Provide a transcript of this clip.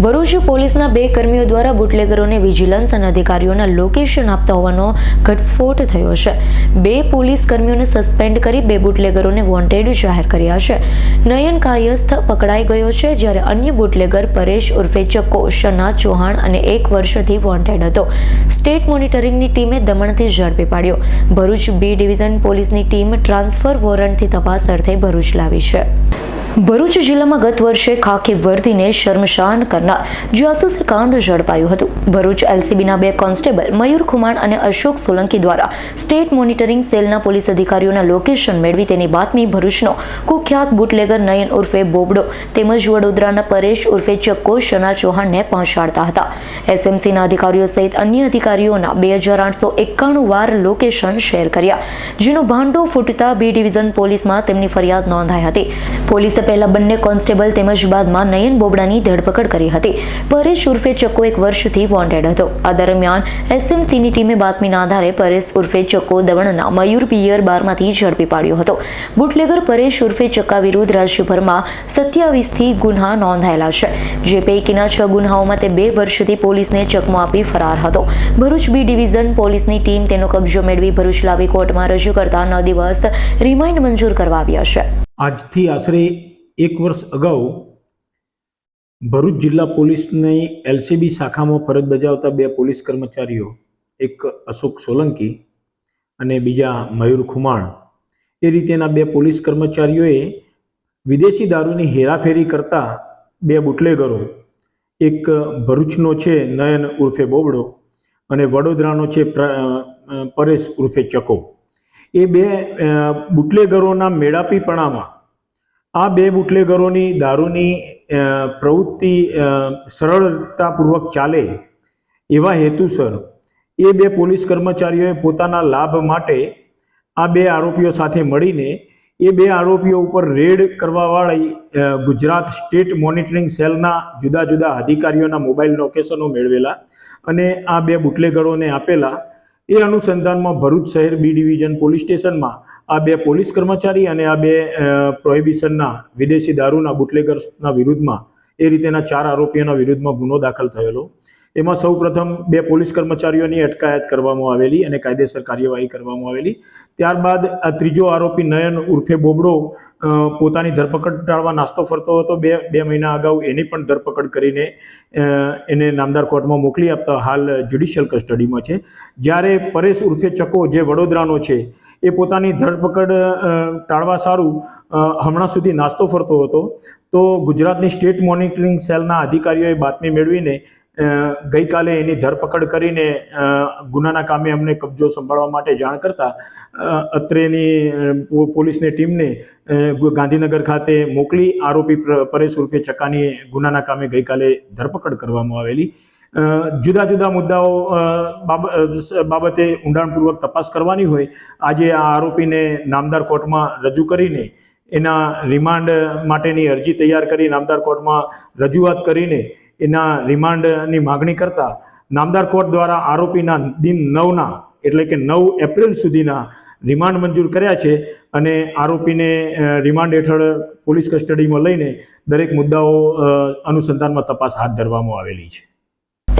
ભરૂચ પોલીસના બે કર્મીઓ દ્વારા બુટલેગરોને વિજિલન્સ અને અધિકારીઓના લોકેશન આપતા હોવાનો ઘટસ્ફોટ થયો છે. બે પોલીસ કર્મીઓને સસ્પેન્ડ કરી બે બુટલેગરોને વોન્ટેડ જાહેર કર્યા છે. નયન કાયસ્થ પકડાઈ ગયો છે જ્યારે અન્ય બુટલેગર પરેશ ઉર્ફે ચક્કો, શના ચૌહાણ અને એક વર્ષથી વોન્ટેડ હતો. સ્ટેટ મોનિટરિંગની ટીમે દમણથી ઝડપી પાડ્યો. ભરૂચ બી ડિવિઝન પોલીસની ટીમ ટ્રાન્સફર વોરંટથી તપાસ અર્થે ભરૂચ લાવી છે. ભરૂચ જિલ્લામાં ગત વર્ષે ખાખી વર્દીને શર્મશાન કરનાર જાસૂસી કાંડ ઝડપાયું હતું. ભરૂચ એલસીબીના બે કોન્સ્ટેબલ મયુર ખુમાણ અને અશોક સોલંકી દ્વારા સ્ટેટ મોનિટરિંગ સેલના પોલીસ અધિકારીઓના લોકેશન મેળવી તેની બાતમી ભરૂચનો કુખ્યાત બુટલેગર નયન ઉર્ફે બોબડો તેમજ વડોદરાના પરેશ ઉર્ફે ચક્કો શના ચૌહાણને પહોંચાડતા હતા. એસએમસીના અધિકારીઓ સહિત અન્ય અધિકારીઓના બે હજાર આઠસો એકાણું વાર લોકેશન શેર કર્યા, જેનો ભાંડો ફૂટતા બી ડિવિઝન પોલીસમાં તેમની ફરિયાદ નોંધાઈ હતી. પોલીસે પહેલા બંને કોન્સ્ટેબલ તેમજ બાદમાં નયન બોબડાની ધરપકડ કરી હતી. પરેશ ઉર્ફે ચક્કો એક વર્ષથી વોન્ટેડ હતો. આ દરમિયાન એસએમસીની ટીમે બાતમીના આધારે પરેશ ઉર્ફે ચક્કો દમણના મયુર પિયર બારમાંથી ઝડપી પાડ્યો હતો. બુટલેગર પરેશ ઉર્ફે ચક્કા વિરુદ્ધ રાજ્યભરમાં સત્યાવીસથી ગુન્હા નોંધાયેલા છે. જે પૈકીના છ ગુન્હાઓમાં તે બે વર્ષથી પોલીસને ચકમો આપી ફરાર હતો. ભરૂચ બી ડિવિઝન પોલીસની ટીમ તેનો કબજો મેળવી ભરૂચ લાવી કોર્ટમાં રજૂ કરતા નવ દિવસ રિમાઇન્ડ મંજૂર કરવા આવ્યા છે. આજથી આશરે એક વર્ષ અગાઉ ભરૂચ જિલ્લા પોલીસની એલસીબી શાખામાં ફરજ બજાવતા બે પોલીસ કર્મચારીઓ, એક અશોક સોલંકી અને બીજા મયુર ખુમાણ, એ રીતેના બે પોલીસ કર્મચારીઓએ વિદેશી દારૂની હેરાફેરી કરતા બે બુટલેગરો, એક ભરૂચનો છે નયન ઉર્ફે બોબડો અને વડોદરાનો છે પરેશ ઉર્ફે ચકો. એ બે બુટલેગરોના મેળાપીપણામાં આ બે બુટલેગરોની દારૂની પ્રવૃત્તિ સરળતાપૂર્વક ચાલે એવા હેતુસર એ બે પોલીસ કર્મચારીઓએ પોતાના લાભ માટે આ બે આરોપીઓ સાથે મળીને એ બે આરોપીઓ ઉપર રેડ કરવાવાળી ગુજરાત સ્ટેટ મોનિટરિંગ સેલના જુદા જુદા અધિકારીઓના મોબાઈલ લોકેશનો મેળવેલા અને આ બે બુટલેગરોને આપેલા. એ અનુસંધાનમાં ભરૂચ શહેર બી ડિવિઝન પોલીસ સ્ટેશનમાં આ બે પોલીસ કર્મચારી અને આ બે પ્રોહિબિશનના વિદેશી દારૂના બુટલેગર્સના વિરુદ્ધમાં એ રીતેના ચાર આરોપીઓના વિરુદ્ધમાં ગુનો દાખલ થયેલો. એમાં સૌ પ્રથમ બે પોલીસ કર્મચારીઓની અટકાયત કરવામાં આવેલી અને કાયદેસર કાર્યવાહી કરવામાં આવેલી. ત્યારબાદ આ ત્રીજો આરોપી નયન ઉર્ફે બોબડો પોતાની ધરપકડ ટાળવા નાસ્તો ફરતો હતો. બે બે મહિના અગાઉ એની પણ ધરપકડ કરીને એને નામદાર કોર્ટમાં મોકલી આપતા હાલ જ્યુડિશિયલ કસ્ટડીમાં છે. જ્યારે પરેશ ઉર્ફે ચકો જે વડોદરાનો છે એ પોતાની ધરપકડ ટાળવા સારું હમણાં સુધી નાસ્તો ફરતો હતો. તો ગુજરાતની સ્ટેટ મોનિટરિંગ સેલના અધિકારીઓએ બાતમી મેળવીને ગઈકાલે એની ધરપકડ કરીને ગુનાના કામે અમને કબજો સંભાળવા માટે જાણ કરતા અત્રેની પોલીસની ટીમને ગાંધીનગર ખાતે મોકલી આરોપી પ્ર- પરેશ ઉર્ફે ચકાની ગુનાના કામે ગઈકાલે ધરપકડ કરવામાં આવેલી. જુદા જુદા મુદ્દાઓ બાબતે ઊંડાણપૂર્વક તપાસ કરવાની હોય, આજે આ આરોપીને નામદાર કોર્ટમાં રજૂ કરીને, એના રિમાન્ડ માટેની અરજી તૈયાર કરી, નામદાર કોર્ટમાં રજૂઆત કરીને, એના રિમાન્ડની માગણી કરતા, નામદાર કોર્ટ દ્વારા આરોપીના દિન નવના, એટલે કે નવ એપ્રિલ સુધીના રિમાન્ડ મંજૂર કર્યા છે અને આરોપીને રિમાન્ડ હેઠળ પોલીસ કસ્ટડીમાં લઈને દરેક મુદ્દાઓ અનુસંધાનમાં તપાસ હાથ ધરવામાં આવેલી છે.